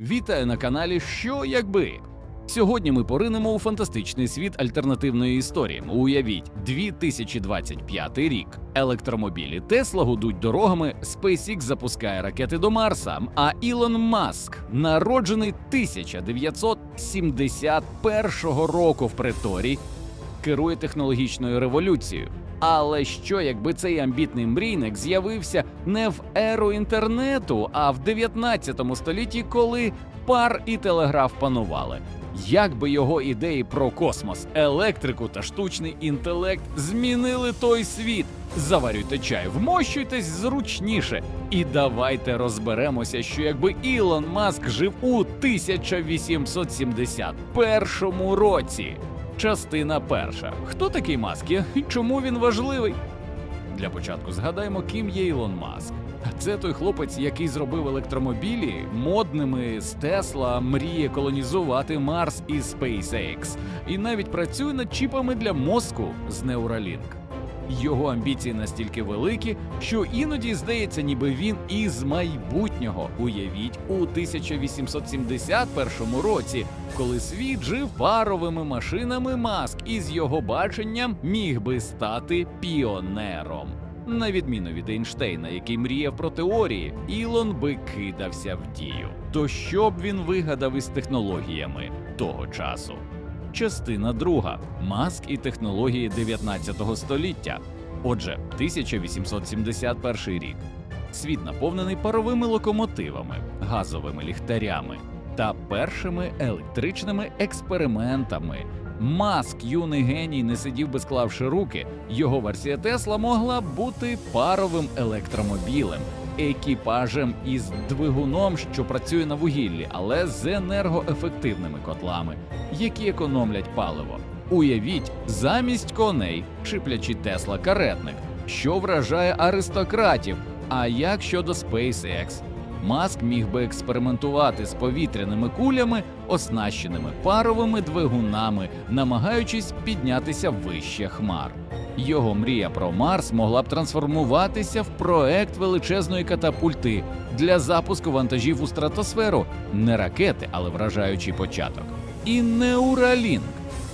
Вітаю на каналі Що якби. Сьогодні ми поринемо у фантастичний світ альтернативної історії. Уявіть, 2025 рік. Електромобілі Тесла гудуть дорогами, SpaceX запускає ракети до Марса. А Ілон Маск, народжений 1971 року в Преторії, керує технологічною революцією. Але що, якби цей амбітний мрійник з'явився не в еру інтернету, а в 19 столітті, коли пар і телеграф панували? Як би його ідеї про космос, електрику та штучний інтелект змінили той світ? Заварюйте чай, вмощуйтесь зручніше, і давайте розберемося, що якби Ілон Маск жив у 1871 році. Частина перша. Хто такий Маск і чому він важливий? Для початку згадаємо, ким є Ілон Маск. Це той хлопець, який зробив електромобілі модними з Тесла, мріє колонізувати Марс і SpaceX і навіть працює над чіпами для мозку з Neuralink. Його амбіції настільки великі, що іноді здається, ніби він із майбутнього. Уявіть у 1871 році, коли світ жив паровими машинами, маск із його баченням міг би стати піонером. На відміну від Ейнштейна, який мріяв про теорії, Ілон би кидався в дію. То що б він вигадав із технологіями того часу? Частина друга маск і технології 19 століття. Отже, 1871 рік. Світ наповнений паровими локомотивами, газовими ліхтарями та першими електричними експериментами. Маск, юний геній, не сидів би склавши руки. Його версія Тесла могла бути паровим електромобілем, екіпажем із двигуном, що працює на вугіллі, але з енергоефективними котлами, які економлять паливо. Уявіть, замість коней шиплячий Тесла каретник, що вражає аристократів. А як щодо SpaceX? Маск міг би експериментувати з повітряними кулями, оснащеними паровими двигунами, намагаючись піднятися вище хмар. Його мрія про Марс могла б трансформуватися в проект величезної катапульти для запуску вантажів у стратосферу, не ракети, але вражаючий початок. І Неуралінк.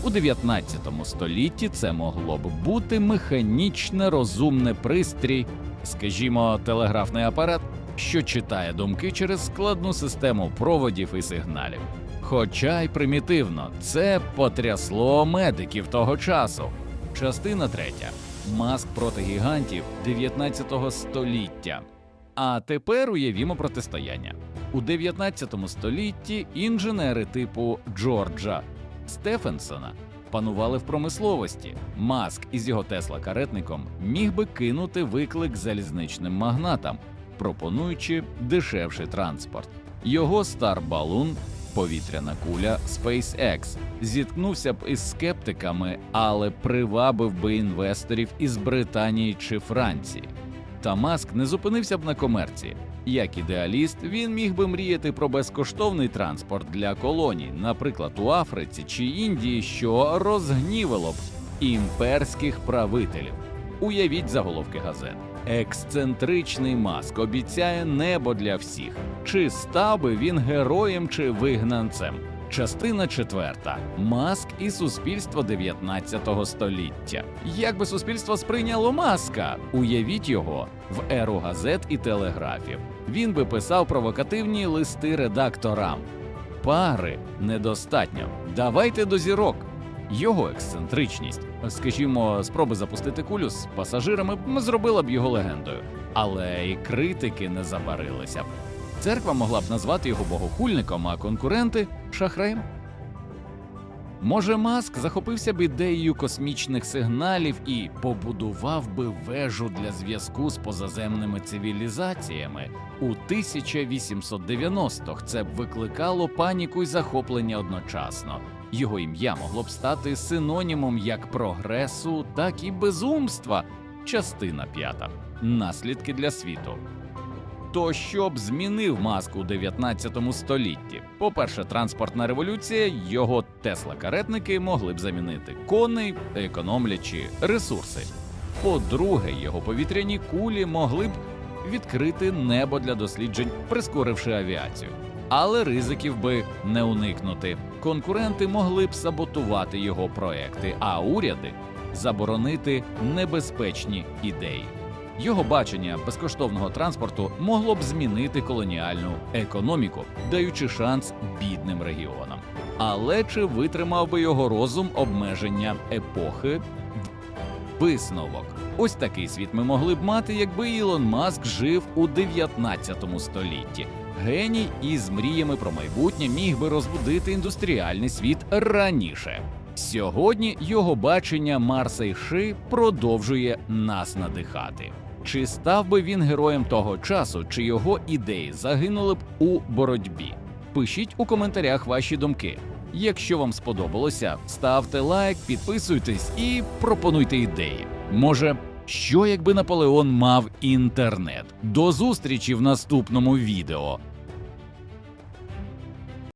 У 19 столітті це могло б бути механічне розумне пристрій, скажімо, телеграфний апарат, що читає думки через складну систему проводів і сигналів. Хоча й примітивно, це потрясло медиків того часу. Частина третя. Маск проти гігантів 19 століття. А тепер уявімо протистояння. У 19 столітті інженери типу Джорджа Стефенсона панували в промисловості. Маск із його Тесла каретником міг би кинути виклик залізничним магнатам, пропонуючи дешевший транспорт. Його Star Balloon, повітряна куля SpaceX, зіткнувся б із скептиками, але привабив би інвесторів із Британії чи Франції. Та Маск не зупинився б на комерції. Як ідеаліст, він міг би мріяти про безкоштовний транспорт для колоній, наприклад, у Африці чи Індії, що розгнівало б імперських правителів. Уявіть заголовки газет. Ексцентричний маск обіцяє небо для всіх. Чи став би він героєм чи вигнанцем? Частина четверта. Маск і суспільство 19 століття. Як би суспільство сприйняло маска? Уявіть його в еру газет і телеграфів. Він би писав провокативні листи редакторам. Пари недостатньо. Давайте до зірок. Його ексцентричність, скажімо, спроби запустити кулю з пасажирами зробила б його легендою, але і критики не забарилися б. Церква могла б назвати його богохульником, а конкуренти шахраєм. Може, Маск захопився б ідеєю космічних сигналів і побудував би вежу для зв'язку з позаземними цивілізаціями. У 1890-х це б викликало паніку й захоплення одночасно. Його ім'я могло б стати синонімом як прогресу, так і безумства. Частина п'ята. Наслідки для світу. То що б змінив маск у 19 столітті? По-перше, транспортна революція, його Тесла-каретники могли б замінити коней, економлячи ресурси. По-друге, його повітряні кулі могли б відкрити небо для досліджень, прискоривши авіацію. Але ризиків би не уникнути. Конкуренти могли б саботувати його проекти, а уряди заборонити небезпечні ідеї. Його бачення безкоштовного транспорту могло б змінити колоніальну економіку, даючи шанс бідним регіонам. Але чи витримав би його розум обмеження епохи? Висновок. Ось такий світ ми могли б мати, якби Ілон Маск жив у 19 столітті. Геній із мріями про майбутнє міг би розбудити індустріальний світ раніше. Сьогодні його бачення Марса і Ши продовжує нас надихати. Чи став би він героєм того часу, чи його ідеї загинули б у боротьбі? Пишіть у коментарях ваші думки. Якщо вам сподобалося, ставте лайк, підписуйтесь і пропонуйте ідеї. Може, що якби Наполеон мав інтернет? До зустрічі в наступному відео.